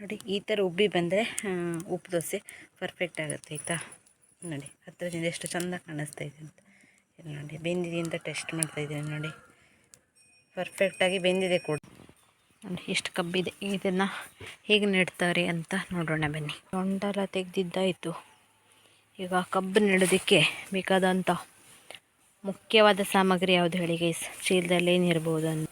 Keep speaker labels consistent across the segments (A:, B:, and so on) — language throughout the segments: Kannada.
A: ನೋಡಿ, ಈ ಥರ ಉಬ್ಬಿ ಬಂದರೆ ಉಪ್ಪು ದೋಸೆ ಪರ್ಫೆಕ್ಟ್ ಆಗುತ್ತೆ, ಆಯಿತಾ? ನೋಡಿ ಹತ್ತಿರದಿಂದ ಎಷ್ಟು ಚೆಂದ ಕಾಣಿಸ್ತಾ ಇದೆ ಅಂತ. ಇಲ್ಲಿ ನೋಡಿ ಬೆಂದಿದೆಯಿಂದ ಟೆಸ್ಟ್ ಮಾಡ್ತಾ ಇದ್ದೀನಿ ನೋಡಿ. ಪರ್ಫೆಕ್ಟಾಗಿ ಬೆಂದಿದೆ ಕೂಡ. ನೋಡಿ, ಎಷ್ಟು ಕಬ್ಬಿದೆ. ಇದನ್ನು ಹೇಗೆ ನೆಡ್ತಾರೆ ಅಂತ ನೋಡೋಣ ಬನ್ನಿ. ತೊಂಡೆಲ್ಲ ತೆಗೆದಿದ್ದಾಯಿತು. ಈಗ ಕಬ್ಬು ನೆಡೋದಕ್ಕೆ ಬೇಕಾದಂಥ ಮುಖ್ಯವಾದ ಸಾಮಗ್ರಿ ಯಾವುದು ಹೇಳಿ ಗೈಸ್ ಚೀಲದಲ್ಲಿ ಏನಿರ್ಬೋದು ಅಂತ.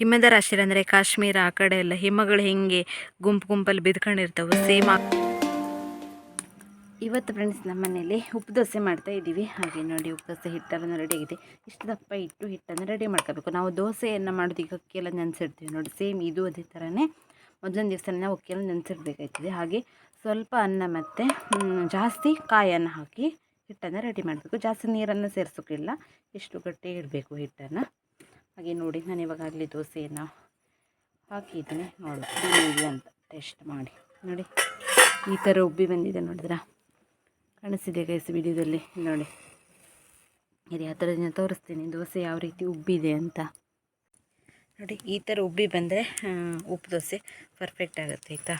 A: ಹಿಮದ ರಾಶಿ ಅಂದರೆ ಕಾಶ್ಮೀರ ಆ ಕಡೆ ಎಲ್ಲ ಹಿಮಗಳು ಹೆಂಗೆ ಗುಂಪು ಗುಂಪಲ್ಲಿ ಬಿದ್ಕೊಂಡಿರ್ತವೆ ಸೇಮ್ ಇವತ್ತು ಫ್ರೆಂಡ್ಸ್ ನಮ್ಮ ಮನೆಯಲ್ಲಿ ಉಪ್ಪು ದೋಸೆ ಮಾಡ್ತಾ ಇದ್ದೀವಿ. ಹಾಗೆ ನೋಡಿ ಉಪ್ಪು ದೋಸೆ ಹಿಟ್ಟೆಲ್ಲ ರೆಡಿ ಆಗಿದೆ. ಇಷ್ಟು ದಪ್ಪ ಇಟ್ಟು ಹಿಟ್ಟನ್ನು ರೆಡಿ ಮಾಡ್ಕೋಬೇಕು. ನಾವು ದೋಸೆಯನ್ನು ಮಾಡೋದು ಈಗ ಅಕ್ಕಿಯೆಲ್ಲ ನೆನೆಸಿಡ್ತೀವಿ ನೋಡಿ ಸೇಮ್ ಇದು ಅದೇ ಥರನೇ ಮೊದಲೊಂದು ದಿವಸ ನಾವು ಅಕ್ಕಿಯೆಲ್ಲ ನೆನೆಸಿರ್ಬೇಕಾಯ್ತದೆ ಹಾಗೆ ಸ್ವಲ್ಪ ಅನ್ನ ಮತ್ತು ಜಾಸ್ತಿ ಕಾಯನ್ನು ಹಾಕಿ ಹಿಟ್ಟನ್ನು ರೆಡಿ ಮಾಡಬೇಕು. ಜಾಸ್ತಿ ನೀರನ್ನು ಸೇರಿಸೋಕ್ಕಿಲ್ಲ. ಇಷ್ಟು ಗಟ್ಟಿ ಇಡಬೇಕು ಹಿಟ್ಟನ್ನು. ಹಾಗೆ ನೋಡಿ, ನಾನು ಇವಾಗಲೇ ದೋಸೆಯನ್ನು ಹಾಕಿದ್ದೀನಿ. ನೋಡಿ ಇದೆಯಾ ಅಂತ ಟೆಸ್ಟ್ ಮಾಡಿ. ನೋಡಿ, ಈ ಥರ ಉಬ್ಬಿ ಬಂದಿದೆ ನೋಡಿದ್ರಾ? ಕಾಣಿಸಿದೆ ಗೈಸ್ ವಿಡಿಯೋದಲ್ಲಿ? ನೋಡಿ. ಇದು ಹತ್ತಿರದಿಂದ ತೋರಿಸ್ತೀನಿ, ದೋಸೆ ಯಾವ ರೀತಿ ಉಬ್ಬಿದೆ ಅಂತ. ನೋಡಿ, ಈ ಥರ ಉಬ್ಬಿ ಬಂದರೆ ಉಪ್ಪು ದೋಸೆ ಪರ್ಫೆಕ್ಟ್ ಆಗುತ್ತೆ, ಆಯಿತಾ?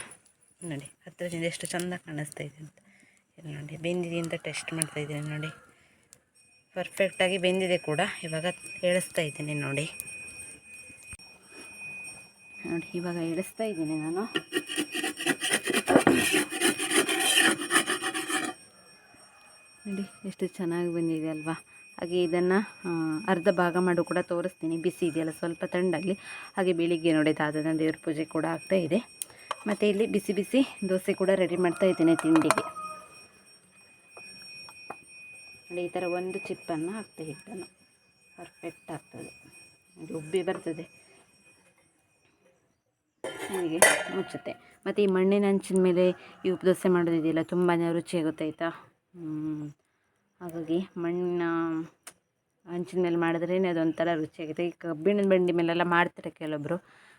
A: ನೋಡಿ ಹತ್ತಿರದಿಂದ ಎಷ್ಟು ಚೆಂದ ಕಾಣಿಸ್ತಾ ಇದೆ ಅಂತ. ನೋಡಿ ಬೆಂದಿದೆ ಅಂತ ಟೆಸ್ಟ್ ಮಾಡ್ತಾ ಇದ್ದೀನಿ ನೋಡಿ. ಪರ್ಫೆಕ್ಟಾಗಿ ಬೆಂದಿದೆ ಕೂಡ. ಇವಾಗ ಎಳಿಸ್ತಾ ಇದ್ದೀನಿ ನೋಡಿ. ನೋಡಿ, ಇವಾಗ ಎಳಿಸ್ತಾ ಇದ್ದೀನಿ ನಾನು. ನೋಡಿ, ಎಷ್ಟು ಚೆನ್ನಾಗಿ ಬಂದಿದೆ ಅಲ್ವಾ? ಹಾಗೆ ಇದನ್ನು ಅರ್ಧ ಭಾಗ ಮಾಡು ಕೂಡ ತೋರಿಸ್ತೀನಿ. ಬಿಸಿ ಇದೆಯಲ್ಲ, ಸ್ವಲ್ಪ ತಂಡಾಗಲಿ ಹಾಗೆ ಬೆಳಿಗ್ಗೆ ನೋಡಿ ತಾತನ ದೇವ್ರ ಪೂಜೆ ಕೂಡ ಆಗ್ತಾ ಇದೆ. ಮತ್ತು ಇಲ್ಲಿ ಬಿಸಿ ಬಿಸಿ ದೋಸೆ ಕೂಡ ರೆಡಿ ಮಾಡ್ತಾ ಇದ್ದೀನಿ ತಿಂಡಿಗೆ. ನೋಡಿ ಈ ಥರ ಒಂದು ಚಿಪ್ಪನ್ನು ಹಾಕ್ತೆ ಹಿಟ್ಟನ್ನು. ಪರ್ಫೆಕ್ಟ್ ಆಗ್ತದೆ. ನೋಡಿ ಉಬ್ಬಿ ಬರ್ತದೆ. ಹೀಗೆ ಮುಚ್ಚುತ್ತೆ. ಮತ್ತು ಈ ಮಣ್ಣಿನ ಹಂಚಿನ ಮೇಲೆ ಈ ಉಪ್ಪು ದೋಸೆ ಮಾಡೋದಿದೆಯಲ್ಲ ತುಂಬಾ ರುಚಿಯಾಗುತ್ತೆ ಆಯಿತಾ? ಹ್ಮ್. ಹಾಗಾಗಿ ಮಣ್ಣಿನ ಹಂಚಿನ ಮೇಲೆ ಮಾಡಿದ್ರೇ ಅದೊಂಥರ ರುಚಿಯಾಗುತ್ತೆ ಈ ಕಬ್ಬಿಣದ ಬಂಡಿ ಮೇಲೆಲ್ಲ ಮಾಡ್ತಾರೆ ಕೆಲವೊಬ್ಬರು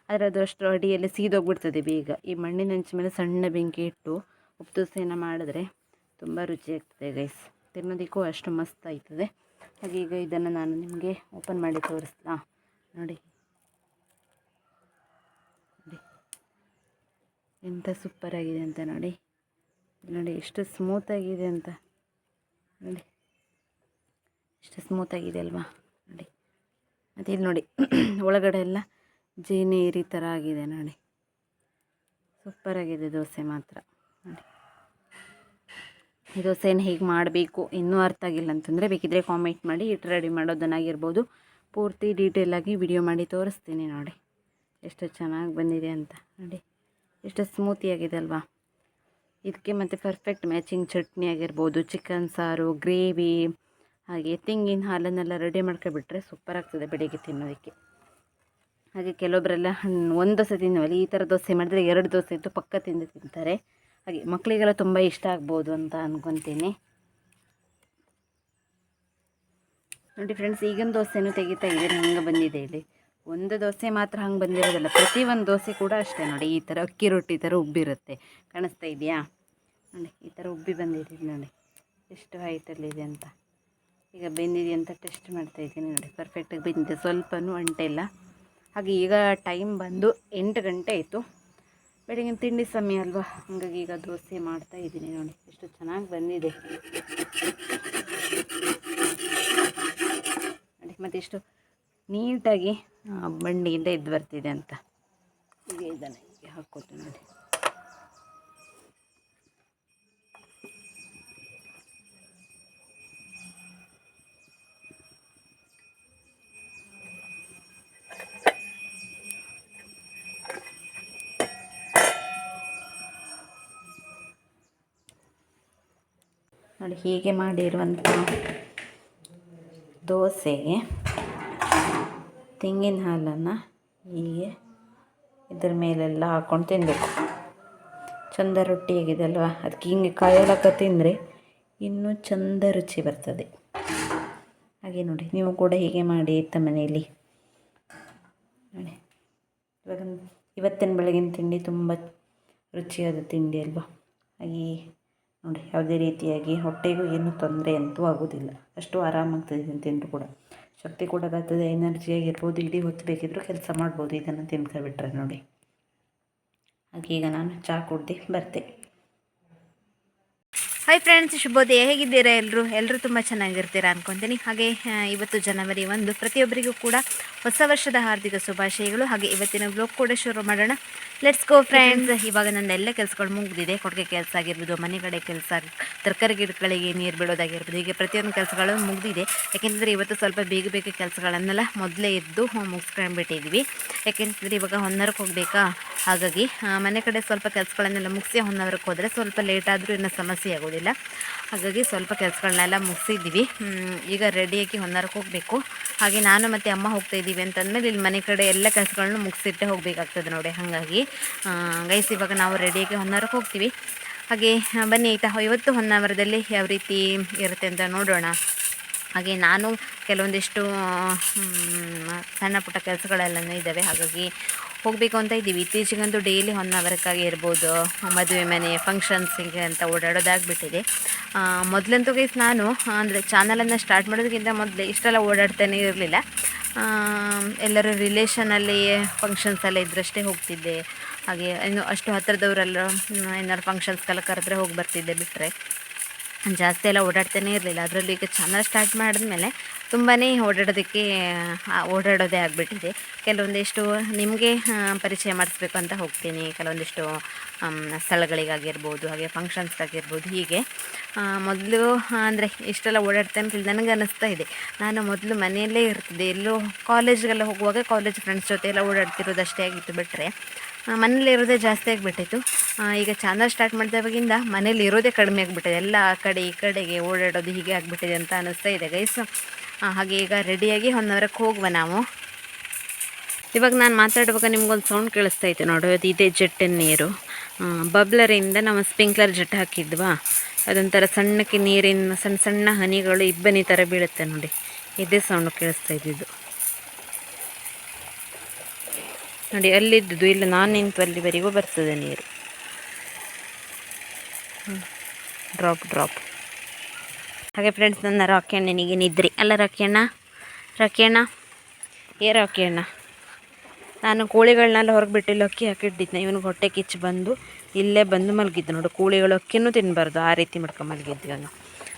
A: ಆದರೆ ಅದು ಅಷ್ಟು ಅಡಿಯಲ್ಲಿ ಸೀದೋಗ್ಬಿಡ್ತದೆ ಬೇಗ. ಈ ಮಣ್ಣಿನ ಹಂಚಿನ ಮೇಲೆ ಸಣ್ಣ ಬೆಂಕಿ ಇಟ್ಟು ಉಪ್ಪು ದೋಸೆಯನ್ನು ಮಾಡಿದ್ರೆ ತುಂಬ ರುಚಿಯಾಗ್ತದೆ ಗೈಸ್ ತಿನ್ನೋದಕ್ಕೂ ಅಷ್ಟು ಮಸ್ತ್ ಆಯ್ತದೆ. ಹಾಗೆ ಈಗ ಇದನ್ನು ನಾನು ನಿಮಗೆ ಓಪನ್ ಮಾಡಿ ತೋರಿಸ್ಲಾ? ನೋಡಿ. ನೋಡಿ. ಎಂಥ ಸೂಪರಾಗಿದೆ ಅಂತ ನೋಡಿ. ನೋಡಿ, ಎಷ್ಟು ಸ್ಮೂತಾಗಿದೆ ಅಂತ. ನೋಡಿ. ಎಷ್ಟು ಸ್ಮೂತಾಗಿದೆ ಅಲ್ವಾ? ನೋಡಿ. ಮತ್ತು ಇದು ನೋಡಿ. ಒಳಗಡೆ ಎಲ್ಲ ಜೇನೇರಿ ಥರ ಆಗಿದೆ ನೋಡಿ. ಸೂಪರಾಗಿದೆ ದೋಸೆ ಮಾತ್ರ. ಈ ದೋಸೆಯನ್ನು ಹೇಗೆ ಮಾಡಬೇಕು, ಇನ್ನೂ ಅರ್ಥ ಆಗಿಲ್ಲ ಅಂತಂದರೆ ಬೇಕಿದ್ದರೆ ಕಾಮೆಂಟ್ ಮಾಡಿ ಹಿಟ್ಟು ರೆಡಿ ಮಾಡೋದನ್ನಾಗಿರ್ಬೋದು. ಪೂರ್ತಿ ಡೀಟೇಲಾಗಿ ವಿಡಿಯೋ ಮಾಡಿ ತೋರಿಸ್ತೀನಿ ನೋಡಿ. ಎಷ್ಟು ಚೆನ್ನಾಗಿ ಬಂದಿದೆ ಅಂತ ನೋಡಿ. ಎಷ್ಟು ಸ್ಮೂತಿಯಾಗಿದೆ ಅಲ್ವಾ. ಇದಕ್ಕೆ ಮತ್ತು ಪರ್ಫೆಕ್ಟ್ ಮ್ಯಾಚಿಂಗ್ ಚಟ್ನಿ ಆಗಿರ್ಬೋದು ಚಿಕನ್ ಸಾರು ಗ್ರೇವಿ ಹಾಗೆ ತೆಂಗಿನ ಹಾಲನ್ನೆಲ್ಲ ರೆಡಿ ಮಾಡ್ಕೊಬಿಟ್ರೆ ಸೂಪರ್ ಆಗ್ತದೆ ಬೆಳಿಗ್ಗೆ ತಿನ್ನೋದಕ್ಕೆ. ಹಾಗೆ ಕೆಲವೊಬ್ಬರೆಲ್ಲ ಹಣ್ಣು ಒಂದು ದೋಸೆ ತಿನ್ನುವಲ್ಲಿ ಈ ಥರ ದೋಸೆ ಮಾಡಿದ್ರೆ ಎರಡು ದೋಸೆ ಇದ್ದು ಪಕ್ಕ ತಿಂದು ತಿಂತಾರೆ. ಹಾಗೆ ಮಕ್ಕಳಿಗೆಲ್ಲ ತುಂಬ ಇಷ್ಟ ಆಗ್ಬೋದು ಅಂತ ಅಂದ್ಕೊತೀನಿ ನೋಡಿ ಫ್ರೆಂಡ್ಸ್ ಈಗಿನ ದೋಸೆನೂ ತೆಗಿತಾ ಇದ್ದೀನಿ ಹಂಗೆ ಬಂದಿದೆ ಇಲ್ಲಿ. ಒಂದು ದೋಸೆ ಮಾತ್ರ ಹಂಗೆ ಬಂದಿರೋದಿಲ್ಲ ಪ್ರತಿಯೊಂದು ದೋಸೆ ಕೂಡ ಅಷ್ಟೇ ನೋಡಿ. ಈ ಥರ ಅಕ್ಕಿ ರೊಟ್ಟಿ ಥರ ಉಬ್ಬಿರುತ್ತೆ ಕಾಣಿಸ್ತಾ ಇದೆಯಾ? ನೋಡಿ, ಈ ಥರ ಉಬ್ಬಿ ಬಂದಿದೆ ನೋಡಿ. ಎಷ್ಟು ಹೈಟಲ್ಲಿದೆ ಅಂತ. ಈಗ ಬೆಂದಿದೆ ಅಂತ ಟೆಸ್ಟ್ ಮಾಡ್ತಾ ಇದ್ದೀನಿ ನೋಡಿ. ಪರ್ಫೆಕ್ಟಾಗಿ ಬೆಂದಿದೆ. ಸ್ವಲ್ಪನೂ ಅಂಟೆ ಇಲ್ಲ. ಹಾಗೆ ಈಗ ಟೈಮ್ ಬಂದು ಎಂಟು ಗಂಟೆ ಆಯಿತು. ಬೆಳಗಿನ ತಿಂಡಿ ಸಮಯ ಅಲ್ವಾ? ಹಾಗಾಗಿ ಈಗ ದೋಸೆ ಮಾಡ್ತಾ ಇದ್ದೀನಿ ನೋಡಿ. ಎಷ್ಟು ಚೆನ್ನಾಗಿ ಬಂದಿದೆ. ನೋಡಿ, ಮತ್ತು ಎಷ್ಟು ನೀಟಾಗಿ ಬಂಡಿಯಿಂದ ಇದ್ದು ಬರ್ತಿದೆ ಅಂತ. ಈಗ ಇದನ್ನು ಹೀಗೆ ಹಾಕ್ಕೊಟ್ಟು ನೋಡಿ. ನೋಡಿ ಹೀಗೆ ಮಾಡಿರುವಂಥ ದೋಸೆಗೆ ತೆಂಗಿನ ಹಾಲನ್ನು ಹೀಗೆ ಇದ್ರ ಮೇಲೆಲ್ಲ ಹಾಕ್ಕೊಂಡು ತಿನ್ನಬೇಕು ಚಂದ ರೊಟ್ಟಿ ಆಗಿದೆ ಅಲ್ವಾ ಅದಕ್ಕೆ ಹಿಂಗೆ ಕಾಯೋಲಕ್ಕ ತಿಂದರೆ ಇನ್ನೂ ಚಂದ ರುಚಿ ಬರ್ತದೆ. ಹಾಗೆ ನೋಡಿ, ನೀವು ಕೂಡ ಹೀಗೆ ಮಾಡಿ ಇತ್ತ ಮನೆಯಲ್ಲಿ? ನೋಡಿ ಇವಾಗ ಇವತ್ತಿನ ಬೆಳಗಿನ ತಿಂಡಿ ತುಂಬ ರುಚಿಯಾದ ತಿಂಡಿ ಅಲ್ವಾ? ಹಾಗೆ ನೋಡಿ, ಯಾವುದೇ ರೀತಿಯಾಗಿ ಹೊಟ್ಟೆಗೂ ಏನು ತೊಂದರೆ ಅಂತೂ ಆಗೋದಿಲ್ಲ. ಅಷ್ಟು ಆರಾಮಾಗ್ತದೆ ತಿಂದರೂ ಕೂಡ. ಶಕ್ತಿ ಕೂಡ ಬರ್ತದೆ ಎನರ್ಜಿಯಾಗಿರ್ಬೋದು ಇಡೀ ಹೊತ್ತು ಬೇಕಿದ್ದರೂ ಕೆಲಸ ಮಾಡ್ಬೋದು, ಇದನ್ನು ತಿನ್ಕೊಬಿಟ್ರೆ ನೋಡಿ. ಹಾಗೆ ಈಗ ನಾನು ಚಹಾ ಕುಡ್ದು ಬರ್ತೆ. ಹಾಯ್ ಫ್ರೆಂಡ್ಸ್ ಶುಭೋದಯ. ಹೇಗಿದ್ದೀರಾ ಎಲ್ಲರೂ ಎಲ್ಲರೂ ತುಂಬ ಚೆನ್ನಾಗಿರ್ತೀರಾ ಅನ್ಕೊತೀನಿ. ಹಾಗೆ ಇವತ್ತು ಜನವರಿ ಒಂದು. ಪ್ರತಿಯೊಬ್ಬರಿಗೂ ಕೂಡ ಹೊಸ ವರ್ಷದ ಹಾರ್ದಿಕ ಶುಭಾಶಯಗಳು. ಹಾಗೆ ಇವತ್ತಿನ ಬ್ಲಾಗ್ ಕೂಡ ಶುರು ಮಾಡೋಣ. ಲೆಟ್ಸ್ ಗೋ ಫ್ರೆಂಡ್ಸ್ ಇವಾಗ ನನ್ನ ಎಲ್ಲ ಕೆಲಸಗಳು ಮುಗಿದಿದೆ. ಕೊಡುಗೆ ಕೆಲಸ ಆಗಿರ್ಬೋದು ಮನೆ ಕಡೆ ಕೆಲಸ ತರಕಾರಿ ಗಿಡಗಳಿಗೆ ನೀರು ಬಿಡೋದಾಗಿರ್ಬೋದು ಹೀಗೆ ಪ್ರತಿಯೊಂದು ಕೆಲಸಗಳು ಮುಗಿದಿದೆ. ಯಾಕೆಂದರೆ ಇವತ್ತು ಸ್ವಲ್ಪ ಬೇಗ ಬೇಗ ಕೆಲಸಗಳನ್ನೆಲ್ಲ ಮೊದಲೇ ಎದ್ದು ಮುಗಿಸ್ಕೊಂಡ್ಬಿಟ್ಟಿದ್ವಿ. ಯಾಕೆಂತಂದರೆ ಇವಾಗ ಹೊನ್ನರಕ್ಕೆ ಹೋಗಬೇಕಾ? ಹಾಗಾಗಿ ಮನೆ ಕಡೆ ಸ್ವಲ್ಪ ಕೆಲಸಗಳನ್ನೆಲ್ಲ ಮುಗಿಸಿ ಹೊನ್ನವರಕ್ಕೆ ಹೋದರೆ ಸ್ವಲ್ಪ ಲೇಟ್ ಆದರೂ ಇನ್ನೂ ಸಮಸ್ಯೆ ಆಗೋದಿಲ್ಲ. ಹಾಗಾಗಿ ಸ್ವಲ್ಪ ಕೆಲಸಗಳನ್ನೆಲ್ಲ ಮುಗಿಸಿದ್ವಿ ಈಗ ರೆಡಿಯಾಗಿ ಹೊನ್ನರಕ್ಕೆ ಹೋಗಬೇಕು. ಹಾಗೆ ನಾನು ಮತ್ತು ಅಮ್ಮ ಹೋಗ್ತಾ ಇದ್ದೀವಿ ಅಂತಂದಮೇಲೆ ಇಲ್ಲಿ ಮನೆ ಕಡೆ ಎಲ್ಲ ಕೆಲಸಗಳನ್ನು ಮುಗಿಸಿಟ್ಟೆ ಹೋಗಬೇಕಾಗ್ತದೆ ನೋಡಿ ಹಾಗಾಗಿ. ಗೈಸ್ ಇವಾಗ ನಾವು ರೆಡಿಯಾಗಿ ಹೊನ್ನಾರಕ್ಕೆ ಹೋಗ್ತೀವಿ. ಹಾಗೆ ಬನ್ನಿ ಆಯಿತಾ, ಇವತ್ತು ಹೊನ್ನಾವರದಲ್ಲಿ ಯಾವ ರೀತಿ ಇರುತ್ತೆ ಅಂತ ನೋಡೋಣ. ಹಾಗೆ ನಾನು ಕೆಲವೊಂದಿಷ್ಟು ಸಣ್ಣ ಪುಟ್ಟ ಕೆಲಸಗಳೆಲ್ಲನೂ ಇದ್ದಾವೆ. ಹಾಗಾಗಿ ಹೋಗಬೇಕು ಅಂತ ಇದ್ದೀವಿ. ಇತ್ತೀಚೆಗಂತೂ ಡೈಲಿ ಹೊನ್ನಾವರಕ್ಕಾಗಿ ಇರ್ಬೋದು. ಮದುವೆ ಮನೆ ಫಂಕ್ಷನ್ಸಿಗೆ ಅಂತ ಓಡಾಡೋದಾಗ್ಬಿಟ್ಟಿದೆ. ಮೊದಲಂತೂ ಗೈಸ್ ನಾನು, ಅಂದರೆ ಚಾನಲನ್ನು ಸ್ಟಾರ್ಟ್ ಮಾಡೋದಕ್ಕಿಂತ ಮೊದಲು ಇಷ್ಟೆಲ್ಲ ಓಡಾಡ್ತಾನೆ ಇರಲಿಲ್ಲ. ಎಲ್ಲರೂ ರಿಲೇಷನಲ್ಲಿ ಫಂಕ್ಷನ್ಸ್ ಎಲ್ಲ ಇದ್ರಷ್ಟೇ ಹೋಗ್ತಿದ್ದೆ. ಹಾಗೆ ಇನ್ನು ಅಷ್ಟು ಹತ್ತಿರದವರೆಲ್ಲ ಏನಾದ್ರು ಫಂಕ್ಷನ್ಸ್ಗೆಲ್ಲ ಕರೆದ್ರೆ ಹೋಗಿ ಬರ್ತಿದ್ದೆ ಬಿಟ್ಟರೆ ಜಾಸ್ತಿ ಎಲ್ಲ ಓಡಾಡ್ತಾನೆ ಇರಲಿಲ್ಲ. ಅದರಲ್ಲೂ ಈಗ ಚಾನಲ್ ಸ್ಟಾರ್ಟ್ ಮಾಡಿದ್ಮೇಲೆ ತುಂಬಾ ಓಡಾಡೋದಕ್ಕೆ ಓಡಾಡೋದೇ ಆಗಿಬಿಟ್ಟಿದೆ. ಕೆಲವೊಂದಿಷ್ಟು ನಿಮಗೆ ಪರಿಚಯ ಮಾಡಿಸ್ಬೇಕು ಅಂತ ಹೋಗ್ತೀನಿ. ಕೆಲವೊಂದಿಷ್ಟು ಸ್ಥಳಗಳಿಗಾಗಿರ್ಬೋದು, ಹಾಗೆ ಫಂಕ್ಷನ್ಸ್ಗಾಗಿರ್ಬೋದು ಹೀಗೆ. ಮೊದಲು ಅಂದರೆ ಇಷ್ಟೆಲ್ಲ ಓಡಾಡ್ತಾನೆ ಅಂತ ನನಗೆ ಅನ್ನಿಸ್ತಾ ಇದೆ. ನಾನು ಮೊದಲು ಮನೆಯಲ್ಲೇ ಇರ್ತಿದ್ದೆ. ಎಲ್ಲೂ ಕಾಲೇಜ್ಗೆಲ್ಲ ಹೋಗುವಾಗ ಕಾಲೇಜ್ ಫ್ರೆಂಡ್ಸ್ ಜೊತೆ ಎಲ್ಲ ಓಡಾಡ್ತಿರೋದು ಅಷ್ಟೇ ಆಗಿತ್ತು ಬಿಟ್ಟರೆ ಮನೇಲಿ ಇರೋದೇ ಜಾಸ್ತಿ ಆಗಿಬಿಟ್ಟಿತ್ತು. ಈಗ ಚಾನಲ್ ಸ್ಟಾರ್ಟ್ ಮಾಡಿದಾಗಿಂದ ಮನೇಲಿ ಇರೋದೇ ಕಡಿಮೆ ಆಗಿಬಿಟ್ಟಿದೆ. ಎಲ್ಲ ಆ ಕಡೆ ಈ ಕಡೆಗೆ ಓಡಾಡೋದು ಹೀಗೆ ಆಗಿಬಿಟ್ಟಿದೆ ಅಂತ ಅನ್ನಿಸ್ತಾ ಇದೆ ಗೈಸ್ ಹಾಗೆ ಈಗ ರೆಡಿಯಾಗಿ ಹೊನ್ನವರಕ್ಕೆ ಹೋಗುವ ನಾವು. ಇವಾಗ ನಾನು ಮಾತಾಡುವಾಗ ನಿಮ್ಗೊಂದು ಸೌಂಡ್ ಕೇಳಿಸ್ತಾ ಇತ್ತು ನೋಡು. ಅದು ಇದೇ ಜೆಟ್ಟಿನ ನೀರು. ಬಬ್ಲರಿಂದ ನಾವು ಸ್ಪ್ರಿಂಕ್ಲರ್ ಜೆಟ್ ಹಾಕಿದ್ವಾ? ಅದೊಂಥರ ಸಣ್ಣಕ್ಕೆ ನೀರಿನ ಸಣ್ಣ ಸಣ್ಣ ಹನಿಗಳು ಇಬ್ಬನಿ ಥರ ಬೀಳುತ್ತೆ ನೋಡಿ. ಇದೇ ಸೌಂಡ್ ಕೇಳಿಸ್ತಾ ಇದ್ದಿದ್ದು. ನೋಡಿ ಅಲ್ಲಿದ್ದು ಇಲ್ಲಿ. ನಾನು ನಿಂತು ಅಲ್ಲಿವರೆಗೂ ಬರ್ತದೆ ನೀರು. ಡ್ರಾಪ್ ಡ್ರಾಪ್ ಹಾಗೆ ಫ್ರೆಂಡ್ಸ್ ನನ್ನ ರಾಕಿಯಣ್ಣನಿಗೆ ನಿದ್ರಿ. ಅಲ್ಲ ರಾಕಿ ಅಣ್ಣ ರಾಕಿ ಅಣ್ಣ ಏ ರಾಕಿಯಣ್ಣ ನಾನು ಕೋಳಿಗಳನ್ನೆಲ್ಲ ಹೊರಗೆ ಬಿಟ್ಟಿಲ್ಲ ಅಕ್ಕಿ ಹಾಕಿಟ್ಟಿದ್ದೆ. ಇವನಿಗೆ ಹೊಟ್ಟೆ ಕಿಚ್ಚು ಬಂದು ಇಲ್ಲೇ ಬಂದು ಮಲಗಿದ್ದು. ನೋಡು, ಕೋಳಿಗಳು ಅಕ್ಕಿನೂ ತಿನ್ನಬಾರ್ದು ಆ ರೀತಿ ಮಾಡ್ಕೊಂಡು ಮಲಗಿದ್ವಿ ಅವನು.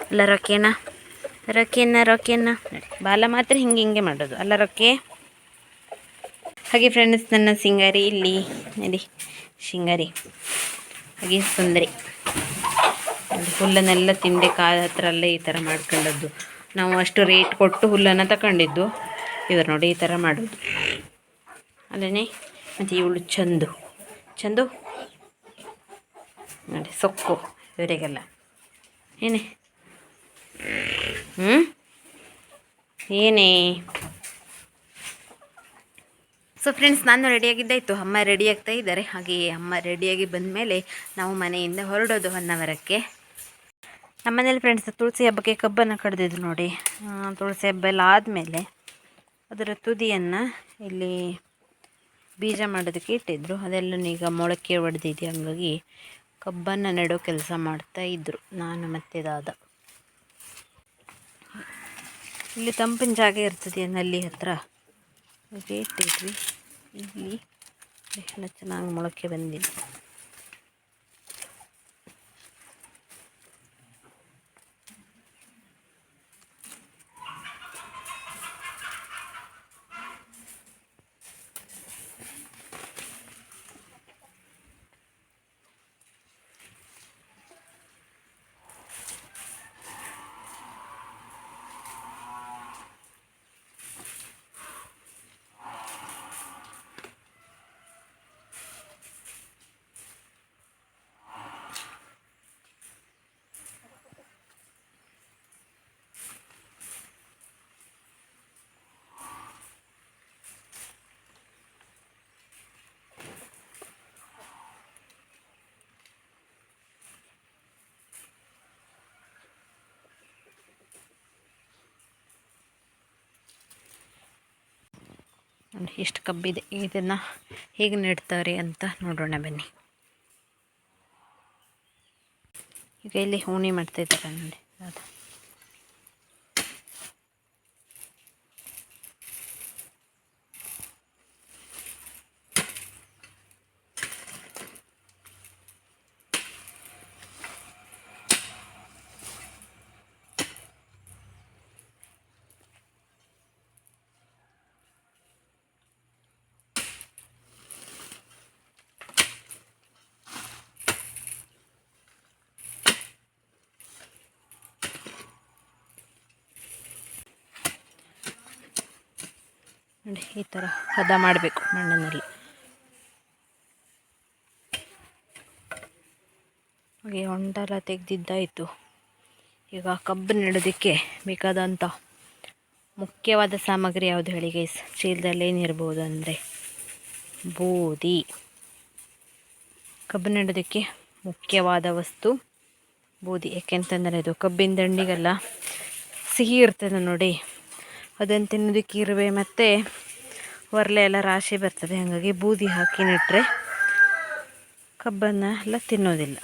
A: ಅಲ್ಲ ರೊಕ್ಕೇನ ರೊಕ್ಕೇನ ರೊಕ್ಕೇನ ಬಾಲ ಮಾತ್ರ ಹಿಂಗೆ ಹಿಂಗೆ ಮಾಡೋದು. ಅಲ್ಲ ರೊಕ್ಕೆ ಹಾಗೆ ಫ್ರೆಂಡ್ಸ್ ನನ್ನ ಸಿಂಗಾರಿ, ಇಲ್ಲಿ ನೋಡಿ ಶಿಂಗಾರಿ ಹಾಗೆ ಸುಂದರಿ. ಅದು ಹುಲ್ಲನ್ನೆಲ್ಲ ತಿಂದೆ ಕಾಲ ಹತ್ರ ಅಲ್ಲೇ ಈ ಥರ ಮಾಡ್ಕೊಂಡದ್ದು. ನಾವು ಅಷ್ಟು ರೇಟ್ ಕೊಟ್ಟು ಹುಲ್ಲನ್ನು ತಗೊಂಡಿದ್ದು ಇವರು ನೋಡಿ ಈ ಥರ ಮಾಡೋದು. ಅಲ್ಲೇ ಮತ್ತು ಇವಳು ಚಂದು. ಚಂದು? ನೋಡಿ, ಸೊಕ್ಕು ಇವರಿಗೆಲ್ಲ. ಏನೇ? ಹ್ಞೂ ಏನೇ? ಸೊ ಫ್ರೆಂಡ್ಸ್ ನಾನು ರೆಡಿಯಾಗಿದ್ದಾಯಿತು ಅಮ್ಮ ರೆಡಿ ಆಗ್ತಾ ಇದ್ದಾರೆ. ಹಾಗೆಯೇ ಅಮ್ಮ ರೆಡಿಯಾಗಿ ಬಂದ ಮೇಲೆ ನಾವು ಮನೆಯಿಂದ ಹೊರಡೋದು ಹೊನ್ನವರಕ್ಕೆ. ನಮ್ಮನೇಲಿ ಫ್ರೆಂಡ್ಸ್ ತುಳಸಿ ಹಬ್ಬಕ್ಕೆ ಕಬ್ಬನ್ನು ಕಡ್ದಿದ್ದು ನೋಡಿ. ತುಳಸಿ ಹಬ್ಬ ಎಲ್ಲ ಆದಮೇಲೆ ಅದರ ತುದಿಯನ್ನು ಇಲ್ಲಿ ಬೀಜ ಮಾಡೋದಕ್ಕೆ ಇಟ್ಟಿದ್ರು. ಅದೆಲ್ಲ ಈಗ ಮೊಳಕೆ ಹೊಡೆದಿದೆ ಹಂಗಾಗಿ ಕಬ್ಬನ್ನು ನೆಡೋ ಕೆಲಸ ಮಾಡ್ತಾ ಇದ್ದರು ನಾನು ಮತ್ತೆ ದಾದ. ಇಲ್ಲಿ ತಂಪಿನ ಜಾಗ ಇರ್ತದೆ. ನಲ್ಲಿ ಹತ್ರ. ಇಟ್ಟಿದ್ವಿ. ಇಲ್ಲಿ. ಎಲ್ಲ ಚೆನ್ನಾಗಿ ಮೊಳಕೆ ಬಂದಿದೆ. ಎಷ್ಟು ಕಬ್ಬಿದೆ. ಇದನ್ನು ಹೇಗೆ ನೆಡ್ತಾರೆ ಅಂತ ನೋಡೋಣ ಬನ್ನಿ. ಈಗ ಇಲ್ಲಿ ಹೂಣಿ ಮಾಡ್ತಾ ಇದ್ದಾರೆ ನೋಡಿ ಅದು ನೋಡಿ, ಈ ಥರ ಹದ ಮಾಡಬೇಕು ಮಣ್ಣಿನಲ್ಲಿ ಹಾಗೆ ಹೊಂಡೆಲ್ಲ ತೆಗೆದಿದ್ದಾಯಿತು. ಈಗ ಕಬ್ಬು ನೆಡೋದಕ್ಕೆ ಬೇಕಾದಂಥ ಮುಖ್ಯವಾದ ಸಾಮಗ್ರಿ ಯಾವುದು ಹೇಳಿ ಗೈಸ್ ಚೀಲದಲ್ಲಿ ಏನಿರ್ಬೋದು ಅಂದರೆ ಬೂದಿ. ಕಬ್ಬು ನೆಡೋದಕ್ಕೆ ಮುಖ್ಯವಾದ ವಸ್ತು ಬೂದಿ. ಯಾಕೆಂತಂದರೆ ಇದು ಕಬ್ಬಿನ ದಂಡಿಗೆಲ್ಲ, ಸಿಹಿ ಇರ್ತದೆ ನೋಡಿ. ಅದನ್ನು ತಿನ್ನೋದಕ್ಕೆ ಇರುವೆ ಮತ್ತು ಒರ್ಲೆ ಎಲ್ಲ ರಾಶಿ ಬರ್ತದೆ. ಹಾಗಾಗಿ ಬೂದಿ ಹಾಕಿ ನೆಟ್ಟರೆ ಕಬ್ಬನ್ನು ಎಲ್ಲ ತಿನ್ನೋದಿಲ್ಲ.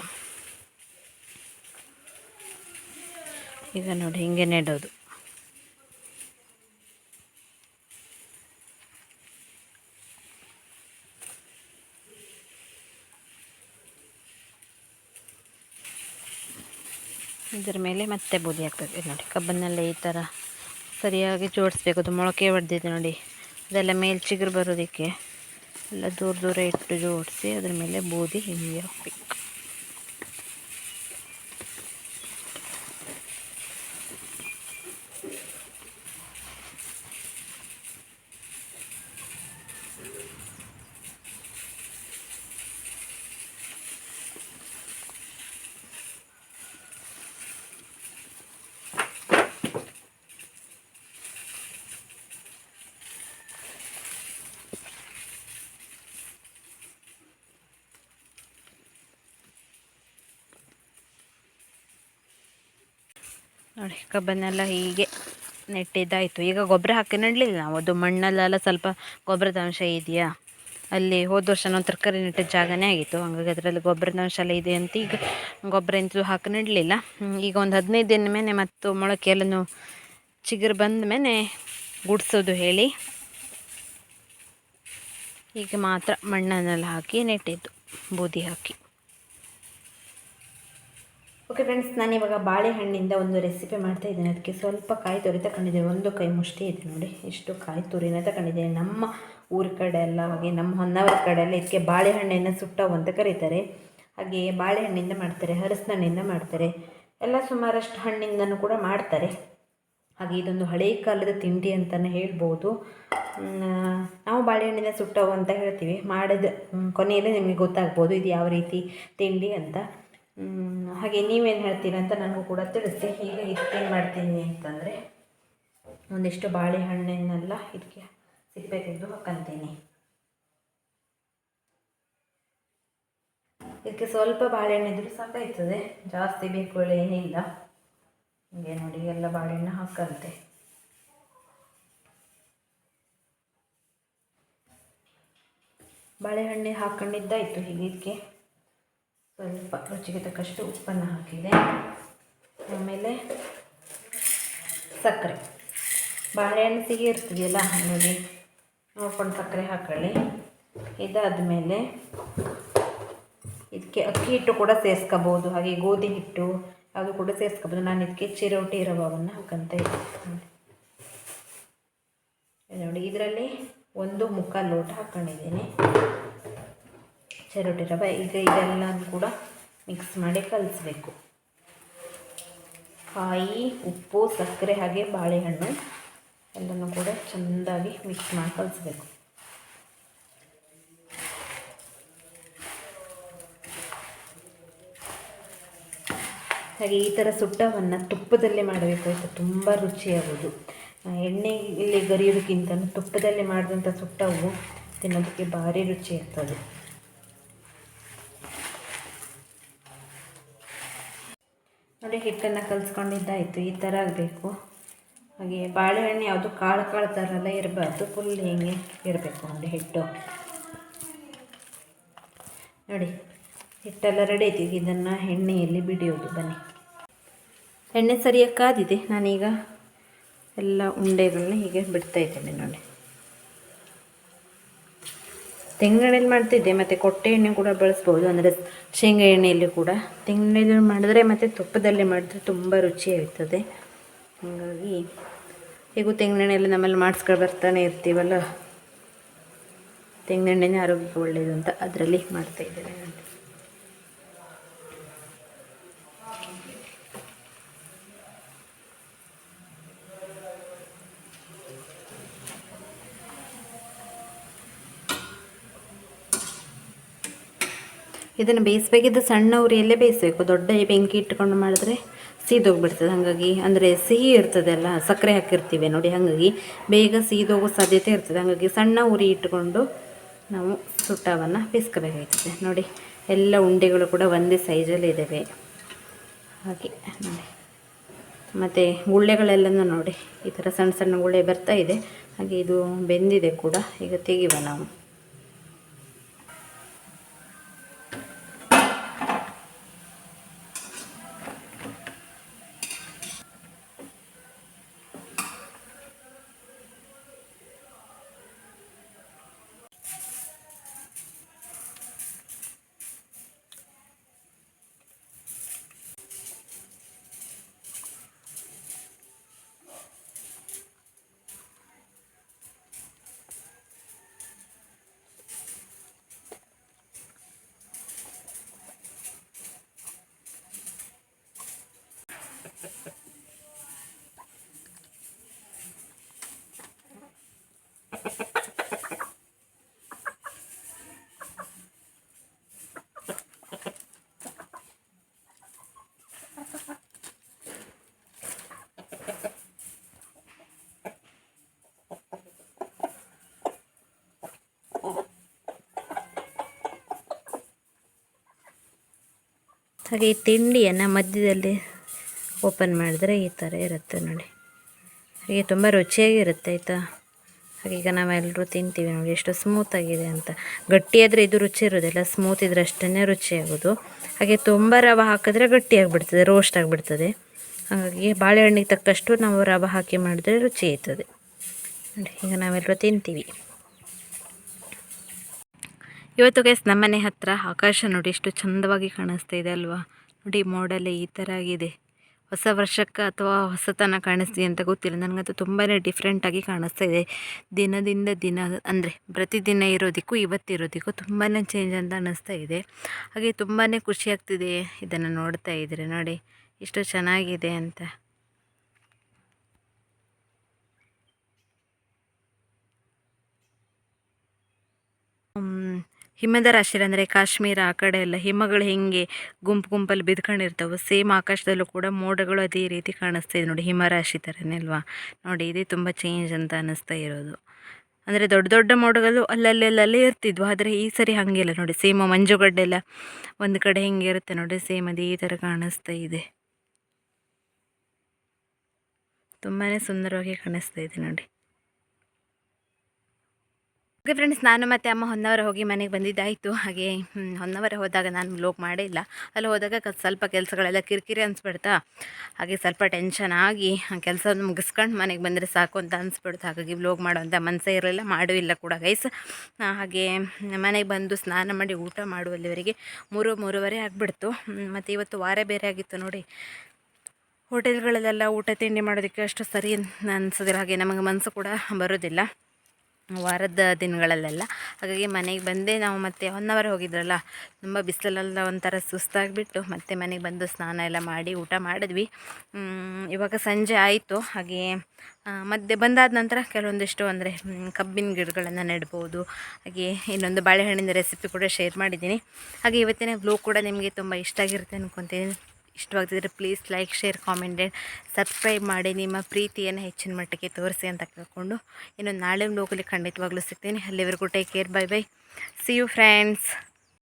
A: ಈಗ ನೋಡಿ ಹಿಂಗೆ ನೆಡೋದು. ಇದರ ಮೇಲೆ ಮತ್ತೆ ಬೂದಿ ಹಾಕ್ಬೇಕು. ನೋಡಿ ಕಬ್ಬನ್ನೆಲ್ಲ ಈ ಥರ ಸರಿಯಾಗಿ ಜೋಡಿಸ್ಬೇಕು. ಅದು ಮೊಳಕೆ ಹೊಡೆದಿದೆ ನೋಡಿ. ಅದೆಲ್ಲ ಮೇಲೆ ಚಿಗುರು ಬರೋದಕ್ಕೆ. ಎಲ್ಲ ದೂರ ದೂರ ಇಟ್ಟು ಜೋಡಿಸಿ ಅದ್ರ ಮೇಲೆ ಬೂದಿ ಹಿಂಗೆ ಹಾಕ್ಬೇಕು. ನೋಡಿ, ಕಬ್ಬನ್ನೆಲ್ಲ ಹೀಗೆ ನೆಟ್ಟಿದ್ದಾಯಿತು. ಈಗ ಗೊಬ್ಬರ ಹಾಕಿ ನೆಡಲಿಲ್ಲ ನಾವು? ಅದು ಮಣ್ಣಲ್ಲೆಲ್ಲ ಸ್ವಲ್ಪ ಗೊಬ್ಬರದ ಅಂಶ ಇದೆಯಾ? ಅಲ್ಲಿ ಹೋದ ವರ್ಷ ನಾವು ತರಕಾರಿ ನೆಟ್ಟ ಜಾಗನೇ ಆಗಿತ್ತು. ಹಂಗಾಗಿ ಅದರಲ್ಲಿ ಗೊಬ್ಬರದ ಅಂಶ ಎಲ್ಲ ಇದೆ ಅಂತ ಈಗ ಗೊಬ್ಬರ ಎಂತೂ ಹಾಕಿ ನೆಡಲಿಲ್ಲ. ಈಗ ಒಂದು ಹದಿನೈದು ದಿನ ಮೇಲೆ ಮತ್ತು ಮೊಳಕೆ ಎಲ್ಲನೂ ಚಿಗುರು ಬಂದ ಮೇಲೆ ಗುಡಿಸೋದು ಹೇಳಿ. ಈಗ ಮಾತ್ರ ಮಣ್ಣನ್ನೆಲ್ಲ ಹಾಕಿ ನೆಟ್ಟಿದ್ದು, ಬೂದಿ ಹಾಕಿ. ಓಕೆ ಫ್ರೆಂಡ್ಸ್ ನಾನು ಇವಾಗ ಬಾಳೆಹಣ್ಣಿಂದ ಒಂದು ರೆಸಿಪಿ ಮಾಡ್ತಾ ಇದ್ದೇನೆ. ಅದಕ್ಕೆ ಸ್ವಲ್ಪ ಕಾಯಿ ತುರಿ ತಗೊಂಡಿದ್ದೇನೆ ಒಂದು ಕೈ ಮುಷ್ಟಿ ಇದೆ ನೋಡಿ. ಇಷ್ಟು ಕಾಯಿ ತುರಿನ ತಗೊಂಡಿದ್ದೇನೆ ನಮ್ಮ ಊರ ಕಡೆ ಎಲ್ಲ ಹಾಗೆ ನಮ್ಮ ಹೊನ್ನಾವರ ಕಡೆ ಎಲ್ಲ ಇದಕ್ಕೆ ಬಾಳೆಹಣ್ಣಿನ ಸುಟ್ಟವು ಅಂತ ಕರೀತಾರೆ. ಹಾಗೆಯೇ ಬಾಳೆಹಣ್ಣಿಂದ ಮಾಡ್ತಾರೆ ಹಲಸಿನಹಣ್ಣಿಂದ ಮಾಡ್ತಾರೆ. ಎಲ್ಲ ಸುಮಾರಷ್ಟು ಹಣ್ಣಿಂದನೂ ಕೂಡ ಮಾಡ್ತಾರೆ. ಹಾಗೆ ಇದೊಂದು ಹಳೆಯ ಕಾಲದ ತಿಂಡಿ ಅಂತಲೇ ಹೇಳ್ಬೋದು. ನಾವು ಬಾಳೆಹಣ್ಣಿನ ಸುಟ್ಟವು ಅಂತ ಹೇಳ್ತೀವಿ. ಮಾಡಿದ ಕೊನೆಯಲ್ಲಿ ನಿಮಗೆ ಗೊತ್ತಾಗ್ಬೋದು ಇದು ಯಾವ ರೀತಿ ತಿಂಡಿ ಅಂತ. ಹಾಗೆ ನೀವೇನು ಹೇಳ್ತೀರಾ ಅಂತ ನನಗೂ ಕೂಡ ತಿಳಿಸಿ ಹೀಗೆ ಇದಕ್ಕೇನು ಮಾಡ್ತೀನಿ ಅಂತಂದರೆ ಒಂದಿಷ್ಟು ಬಾಳೆಹಣ್ಣನ್ನೆಲ್ಲ ಇದಕ್ಕೆ ಸಿಪ್ಪೆ ತೆಗೆದು ಹಾಕಂತೀನಿ. ಇದಕ್ಕೆ ಸ್ವಲ್ಪ ಬಾಳೆಹಣ್ಣು ಇದ್ರೂ ಸಾಕಾಯ್ತದೆ. ಜಾಸ್ತಿ ಬೇಕು ಏನಿಲ್ಲ. ಹಿಂಗೆ ನೋಡಿ, ಎಲ್ಲ ಬಾಳೆಹಣ್ಣು ಹಾಕಂತೆ. ಬಾಳೆಹಣ್ಣೆ ಹಾಕೊಂಡಿದ್ದಾಯಿತು ಹೀಗೆ ಸ್ವಲ್ಪ ರುಚಿಗೆ ತಕ್ಕಷ್ಟು ಉಪ್ಪನ್ನು ಹಾಕಿದೆ. ಆಮೇಲೆ ಸಕ್ಕರೆ. ಬಾಳೆಹಣ್ಣು ಸಿಹಿ ಇರ್ತದೆಯಲ್ಲ ನೋಡ್ಕೊಂಡು ಸಕ್ಕರೆ ಹಾಕೊಳ್ಳಿ ಇದಾದ ಮೇಲೆ ಇದಕ್ಕೆ ಅಕ್ಕಿ ಹಿಟ್ಟು ಕೂಡ ಸೇರಿಸ್ಕೋಬೋದು, ಹಾಗೆ ಗೋಧಿ ಹಿಟ್ಟು ಅದು ಕೂಡ ಸೇರಿಸ್ಕೋಬೋದು. ನಾನು ಇದಕ್ಕೆ ಚಿರೋಟಿ ರವವನ್ನು ಹಾಕಂತ ನೋಡಿ, ಇದರಲ್ಲಿ ಒಂದು ಮುಕ್ಕಾಲು ಲೋಟ ಹಾಕ್ಕೊಂಡಿದ್ದೀನಿ ಚಿರೋಟಿ ರವೆ ಈಗ ಇದೆಲ್ಲನೂ ಕೂಡ ಮಿಕ್ಸ್ ಮಾಡಿ ಕಲಿಸ್ಬೇಕು. ಕಾಯಿ, ಉಪ್ಪು, ಸಕ್ಕರೆ ಹಾಗೆ ಬಾಳೆಹಣ್ಣು ಎಲ್ಲನೂ ಕೂಡ ಚೆಂದಾಗಿ ಮಿಕ್ಸ್ ಮಾಡಿ ಕಲಿಸ್ಬೇಕು. ಹಾಗೆ ಈ ಥರ ಸುಟ್ಟವನ್ನು ತುಪ್ಪದಲ್ಲೇ ಮಾಡಬೇಕು ಅಂತ ತುಂಬ ರುಚಿಯಾಗೋದು. ಎಣ್ಣೆಯಲ್ಲಿ ಗರಿಯೋದಕ್ಕಿಂತ ತುಪ್ಪದಲ್ಲಿ ಮಾಡಿದಂಥ ಸುಟ್ಟವು ತಿನ್ನೋದಕ್ಕೆ ಭಾರಿ ರುಚಿ ಇರ್ತದೆ. ನೋಡಿ ಹಿಟ್ಟನ್ನು ಕಲಿಸ್ಕೊಂಡಿದ್ದಾಯಿತು, ಈ ಥರ ಆಗಬೇಕು. ಹಾಗೆ ಬಾಳೆಹಣ್ಣು ಯಾವುದು ಕಾಳು ಕಾಳು ಥರ ಎಲ್ಲ ಇರಬಾರ್ದು ಫುಲ್ ಹಿಂಗೆ ಇರಬೇಕು ನೋಡಿ ಹಿಟ್ಟು. ನೋಡಿ, ಹಿಟ್ಟೆಲ್ಲ ರೆಡಿ ಐತಿ ಈಗ ಇದನ್ನು ಎಣ್ಣೆಯಲ್ಲಿ ಬಿಡಿಯೋದು, ಬನ್ನಿ. ಎಣ್ಣೆ ಸರಿಯಾಗಿ ಕಾದಿದೆ. ನಾನೀಗ ಎಲ್ಲ ಉಂಡೆಗಳನ್ನ ಹೀಗೆ ಬಿಡ್ತಾ ಇದ್ದೇನೆ ನೋಡಿ. ತೆಂಗಿನಲ್ಲಿ ಮಾಡ್ತಿದ್ದೆ, ಮತ್ತು ಕೊಟ್ಟೆ ಎಣ್ಣೆ ಕೂಡ ಬಳಸ್ಬೋದು. ಅಂದರೆ ಶೇಂಗಾ ಎಣ್ಣೆಯಲ್ಲಿ ಕೂಡ ತೆಂಗಿನಲ್ಲಿ ಮಾಡಿದ್ರೆ ಮತ್ತು ತುಪ್ಪದಲ್ಲಿ ಮಾಡಿದ್ರೆ ತುಂಬ ರುಚಿಯಾಗ್ತದೆ. ಹಾಗಾಗಿ ಹೇಗೂ ತೆಂಗಿನೆಣ್ಣೆಯಲ್ಲಿ ನಮ್ಮಲ್ಲಿ ಮಾಡಿಸ್ಕೊಂಡು ಬರ್ತಾನೆ ಇರ್ತೀವಲ್ಲ? ತೆಂಗಿನೆಣ್ಣೆನೇ ಆರೋಗ್ಯಕ್ಕೆ ಒಳ್ಳೆಯದು ಅಂತ ಅದರಲ್ಲಿ ಮಾಡ್ತಾಯಿದ್ದೇನೆ ಇದನ್ನು ಬೇಯಿಸ್ಬೇಕಿದ್ದು ಸಣ್ಣ ಉರಿಯಲ್ಲೇ ಬೇಯಿಸಬೇಕು. ದೊಡ್ಡ ಬೆಂಕಿ ಇಟ್ಕೊಂಡು ಮಾಡಿದ್ರೆ ಸೀದೋಗ್ಬಿಡ್ತದೆ. ಹಾಗಾಗಿ ಅಂದರೆ ಸಿಹಿ ಇರ್ತದಲ್ಲ ಸಕ್ಕರೆ ಹಾಕಿರ್ತೀವಿ ನೋಡಿ. ಹಾಗಾಗಿ ಬೇಗ ಸೀದೋಗೋ ಸಾಧ್ಯತೆ ಇರ್ತದೆ. ಹಾಗಾಗಿ ಸಣ್ಣ ಉರಿ ಇಟ್ಟುಕೊಂಡು ನಾವು ಸುಟ್ಟವನ್ನು ಬೇಯಿಸ್ಕೋಬೇಕಾಗ್ತದೆ. ನೋಡಿ, ಎಲ್ಲ ಉಂಡೆಗಳು ಕೂಡ ಒಂದೇ ಸೈಜಲ್ಲಿ ಇದ್ದಾವೆ ಹಾಗೆ ನೋಡಿ. ಮತ್ತು ಗುಳ್ಳೆಗಳೆಲ್ಲನೂ ನೋಡಿ, ಈ ಥರ ಸಣ್ಣ ಸಣ್ಣ ಗುಳ್ಳೆ ಬರ್ತಾ ಇದೆ. ಹಾಗೆ ಇದು ಬೆಂದಿದೆ ಕೂಡ. ಈಗ ತೆಗಿವ ನಾವು. ಹಾಗೆ ಈ ತಿಂಡಿಯನ್ನು ಮಧ್ಯದಲ್ಲಿ ಓಪನ್ ಮಾಡಿದ್ರೆ ಈ ಥರ ಇರುತ್ತೆ ನೋಡಿ. ಹಾಗೆ ತುಂಬ ರುಚಿಯಾಗಿರುತ್ತೆ ಆಯಿತಾ? ಹಾಗೀಗ ನಾವೆಲ್ಲರೂ ತಿಂತೀವಿ ನೋಡಿ, ಎಷ್ಟು ಸ್ಮೂತಾಗಿದೆ ಅಂತ. ಗಟ್ಟಿಯಾದರೆ ಇದು ರುಚಿ ಇರೋದಿಲ್ಲ ಸ್ಮೂತ್ ಇದ್ರೆ ಅಷ್ಟೇ ರುಚಿಯಾಗೋದು ಹಾಗೆ ತುಂಬ ರವೆ ಹಾಕಿದ್ರೆ ಗಟ್ಟಿಯಾಗಿಬಿಡ್ತದೆ ರೋಸ್ಟ್ ಆಗಿಬಿಡ್ತದೆ. ಹಾಗಾಗಿ ಬಾಳೆಹಣ್ಣಿಗೆ ತಕ್ಕಷ್ಟು ನಾವು ರವೆ ಹಾಕಿ ಮಾಡಿದ್ರೆ ರುಚಿ ಆಯ್ತದೆ. ನೋಡಿ, ಈಗ ನಾವೆಲ್ಲರೂ ತಿಂತೀವಿ. ಇವತ್ತು ಗೈಸ್ ನಮ್ಮನೆ ಹತ್ರ ಆಕಾಶ ನೋಡಿ ಎಷ್ಟು ಚಂದವಾಗಿ ಕಾಣಿಸ್ತಾ ಇದೆ ಅಲ್ವಾ? ನೋಡಿ ಮೋಡಲ್ಲೇ ಈ ಥರ ಆಗಿದೆ. ಹೊಸ ವರ್ಷಕ್ಕೆ ಅಥವಾ ಹೊಸತನ ಕಾಣಿಸ್ತೀವಿ ಅಂತ ಗೊತ್ತಿಲ್ಲ. ನನಗಂತೂ ತುಂಬಾ ಡಿಫ್ರೆಂಟಾಗಿ ಕಾಣಿಸ್ತಾ ಇದೆ. ದಿನದಿಂದ ದಿನ ಅಂದರೆ ಪ್ರತಿದಿನ ಇರೋದಕ್ಕೂ ಇವತ್ತಿರೋದಕ್ಕೂ ತುಂಬಾ ಚೇಂಜ್ ಅಂತ ಅನ್ನಿಸ್ತಾ ಇದೆ. ಹಾಗೆ ತುಂಬಾ ಖುಷಿ ಆಗ್ತಿದೆ ಇದನ್ನು ನೋಡ್ತಾ ಇದ್ರೆ. ನೋಡಿ ಎಷ್ಟು ಚೆನ್ನಾಗಿದೆ ಅಂತ. ಹಿಮದ ರಾಶಿ ಅಂದರೆ ಕಾಶ್ಮೀರ ಆ ಕಡೆ ಎಲ್ಲ ಹಿಮಗಳು ಹೆಂಗೆ ಗುಂಪು ಗುಂಪಲ್ಲಿ ಬಿದ್ಕೊಂಡಿರ್ತವೆ, ಸೇಮ್ ಆಕಾಶದಲ್ಲೂ ಕೂಡ ಮೋಡಗಳು ಅದೇ ರೀತಿ ಕಾಣಿಸ್ತಾ ಇದೆ ನೋಡಿ ಹಿಮರಾಶಿ ಥರನೇ ಅಲ್ವಾ? ನೋಡಿ, ಇದೇ ತುಂಬ ಚೇಂಜ್ ಅಂತ ಅನ್ನಿಸ್ತಾ ಇರೋದು. ಅಂದರೆ ದೊಡ್ಡ ದೊಡ್ಡ ಮೋಡಗಳು ಅಲ್ಲಲ್ಲಲ್ಲೇ ಇರ್ತಿದ್ವು, ಆದರೆ ಈ ಸರಿ ಹಾಗಿಲ್ಲ ನೋಡಿ, ಸೇಮ್ ಮಂಜುಗಡ್ಡೆಲ್ಲ ಒಂದು ಕಡೆ ಹೆಂಗೆ ಇರುತ್ತೆ ನೋಡಿ, ಸೇಮ್ ಅದೇ ಥರ ಕಾಣಿಸ್ತಾ ಇದೆ. ತುಂಬಾ ಸುಂದರವಾಗಿ ಕಾಣಿಸ್ತಾ ಇದೆ ನೋಡಿ. ಓಕೆ ಫ್ರೆಂಡ್ಸ್ ನಾನು ಮತ್ತು ಅಮ್ಮ ಹೊನ್ನವರ ಹೋಗಿ ಮನೆಗೆ ಬಂದಿದ್ದಾಯಿತು. ಹಾಗೆ ಹೊನ್ನವರ ಹೋದಾಗ ನಾನು ವ್ಲೋಗ್ ಮಾಡೇ ಇಲ್ಲ. ಅಲ್ಲಿ ಹೋದಾಗ ಸ್ವಲ್ಪ ಕೆಲಸಗಳೆಲ್ಲ ಕಿರಿಕಿರಿ ಅನಿಸ್ಬಿಡ್ತಾ, ಹಾಗೆ ಸ್ವಲ್ಪ ಟೆನ್ಷನ್ ಆಗಿ ಕೆಲಸ ಮುಗಿಸ್ಕೊಂಡು ಮನೆಗೆ ಬಂದರೆ ಸಾಕು ಅಂತ ಅನಿಸ್ಬಿಡ್ತು. ಹಾಗಾಗಿ ವ್ಲೋಗ್ ಮಾಡುವಂಥ ಮನಸ್ಸೇ ಇರಲಿಲ್ಲ, ಮಾಡೂ ಇಲ್ಲ ಕೂಡ ಗೈಸ್ ಹಾಗೆ ಮನೆಗೆ ಬಂದು ಸ್ನಾನ ಮಾಡಿ ಊಟ ಮಾಡುವಲ್ಲಿವರೆಗೆ ಮೂರು, ಮೂರುವರೆ ಆಗಿಬಿಡ್ತು. ಮತ್ತು ಇವತ್ತು ವಾರ ಬೇರೆ ಆಗಿತ್ತು ನೋಡಿ. ಹೋಟೆಲ್ಗಳಲ್ಲೆಲ್ಲ ಊಟ ತಿಂಡಿ ಮಾಡೋದಕ್ಕೆ ಅಷ್ಟು ಸರಿ ಅನಿಸೋದಿಲ್ಲ, ಹಾಗೆ ನಮಗೆ ಮನಸ್ಸು ಕೂಡ ಬರೋದಿಲ್ಲ. ವಾರದ ದಿನಗಳಲ್ಲೆಲ್ಲ. ಹಾಗಾಗಿ ಮನೆಗೆ ಬಂದೇ ನಾವು ಮತ್ತೆ ಒನ್ ಅವರ್ ಹೋಗಿದ್ರಲ್ಲ, ತುಂಬ ಬಿಸಿಲಲ್ಲ ಒಂಥರ ಸುಸ್ತಾಗಿಬಿಟ್ಟು ಮತ್ತೆ ಮನೆಗೆ ಬಂದು ಸ್ನಾನ ಎಲ್ಲ ಮಾಡಿ ಊಟ ಮಾಡಿದ್ವಿ. ಇವಾಗ ಸಂಜೆ ಆಯಿತು. ಹಾಗೆ ಮಧ್ಯೆ ಬಂದಾದ ನಂತರ ಕೆಲವೊಂದಿಷ್ಟು ಅಂದರೆ ಕಬ್ಬಿನ ಗಿಡಗಳನ್ನು ನೆಡ್ಬೋದು. ಹಾಗೆ ಇನ್ನೊಂದು ಬಾಳೆಹಣ್ಣಿನ ರೆಸಿಪಿ ಕೂಡ ಶೇರ್ ಮಾಡಿದ್ದೀನಿ. ಹಾಗೆ ಇವತ್ತಿನ ಬ್ಲೂ ಕೂಡ ನಿಮಗೆ ತುಂಬ ಇಷ್ಟ ಆಗಿರುತ್ತೆ ಅನ್ಕೊತೀನಿ. ಇಷ್ಟವಾಗ್ತಿದ್ರೆ please like share comment subscribe ಮಾಡಿ ನಿಮ್ಮ ಪ್ರೀತಿಯನ್ನು ಹೆಚ್ಚಿನ ಮಟ್ಟಕ್ಕೆ ತೋರಿಸಿ ಅಂತ ಕೇಳ್ಕೊಂಡು ಇನ್ನು ನಾಳೆ ಲೋಕಲಿ ಖಂಡಿತವಾಗ್ಲೂ ಸಿಗ್ತೀನಿ. ಅಲ್ಲಿವರೆಗೂ take care bye bye see you friends